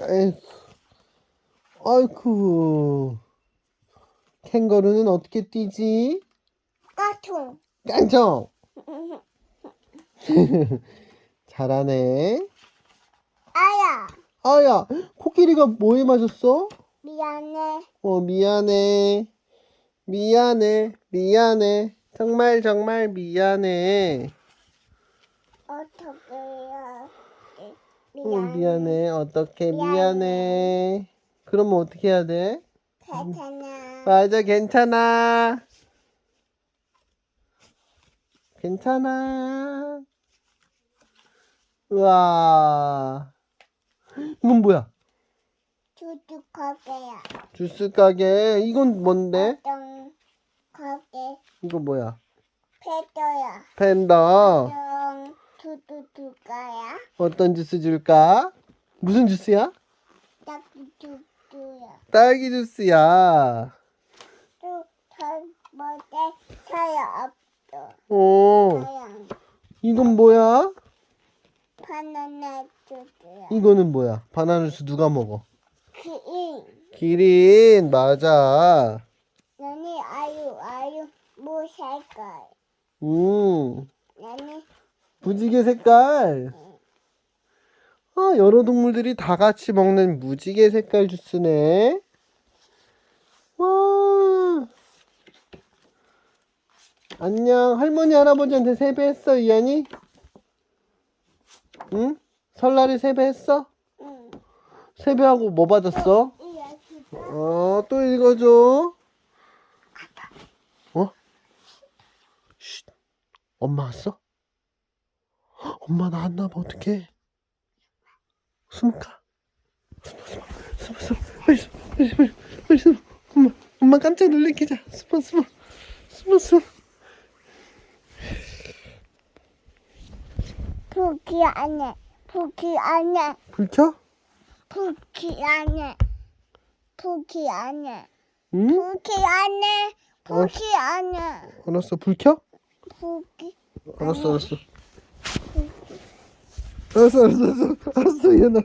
아이고, 아이고. 캥거루는 어떻게 뛰지? 까퉁. 깡총. 잘하네. 아야. 아야, 코끼리가 뭐에 맞았어? 미안해. 어, 미안해. 미안해. 미안해. 정말 정말 미안해. 어떻게 해야 돼? 어, 미안해. 어떻게 미안해. 그러면 어떻게 해야 돼? 괜찮아. 맞아, 괜찮아. 괜찮아. 우와. 이건 뭐야? 두둑하게야. 주스 가게. 이건 뭔데? 어떤 가게 이거 뭐야? 패더야. 팬더. 두 두두가야. 어떤 주스 줄까? 무슨 주스야? 딸기 주스야. 또 잘못에 사야 없어. 오, 사양. 이건 뭐야? 바나나 두두야. 이거는 뭐야? 바나나 주스 누가 먹어? 그인. 기린, 맞아. 너니 아유 아유 뭐 색깔. 음, 무지개 색깔. 아, 여러 동물들이 다 같이 먹는 무지개 색깔 주스네. 와. 안녕. 할머니, 할아버지한테 세배했어, 이안이? 응? 설날에 세배했어? 응. 세배하고 뭐 받았어? 어, 또 읽어줘. 어? 쉿. 엄마 왔어? 헉, 엄마 나왔나 봐, 어떡해. 숨을까? 숨어, 숨어, 숨어, 숨어. 빨리 숨어, 빨리, 빨리, 빨리 숨어. 엄마, 엄마 깜짝 놀래키자. 숨어, 숨어, 숨어, 숨어. 불기 안에 불기 안에 불 켜? 불기 안에 불기 안에 응? 불기 안에 불기 안에 알았어, 불 켜? 불기 알았어, 알았어. 알았어, 알았어, 알았어, 알았어, 얘나.